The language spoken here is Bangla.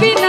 vida.